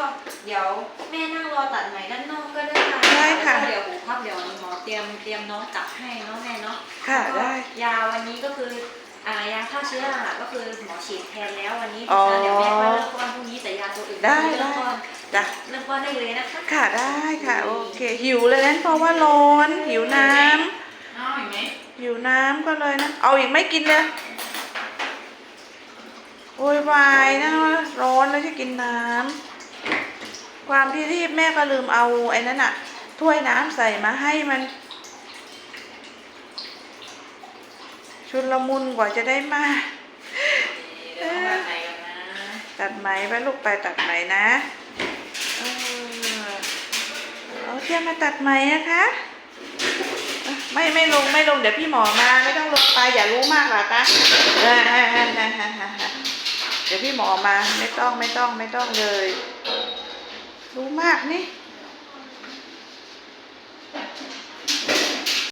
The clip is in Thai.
ก็เดี๋ยวแม่นั่งรอตัดไหมด้านนอกก็ได้ได้ค่ะ แล้วก็เดี๋ยวหูพับเดี๋ยวหมอเตรียมเตรียมน้องกลับให้เนาะแม่เนาะค่ะแล้วก็ได้ ยาวันนี้ก็คืออ่ายาฆ่าเชื้ออะก็คือหมอฉีดแทนแล้ววันนี้อ๋อเดี๋ยวแม่ก็เริ่มป้อนพรุ่งนี้แต่ยาตัวอื่นได้เริ่มป้อนจ้ะ เริ่มป้อนได้เลยนะคะค่ะได้ค่ะโอเค หิวเลยนั้นเพราะว่าร้อนหิวน้ำเอาอีกไหมหิวน้ำก็เลยนะ เอาอีกไม่กินเลยโวยวายนะร้อนแล้วจะกินน้ำ ความที่รีบแม่ก็ลืมเอาไอ้นั่นอะถ้วยน้ำใส่มาให้มัน ชุนละมุนกว่าจะได้มาเดี๋ยวต้องแบบไหนกันนะตัดไหมไปลูกไปตัดไหมนะเออเอาเทียมมาตัดไหมนะคะเอ้ยไม่ไม่ลงไม่ลงเดี๋ยวพี่หมอมาไม่ต้องลงไปอย่ารู้มากหรอกนะเออเดี๋ยวพี่หมอมาไม่ต้องไม่ต้องไม่ต้องเลยรู้มาก นี่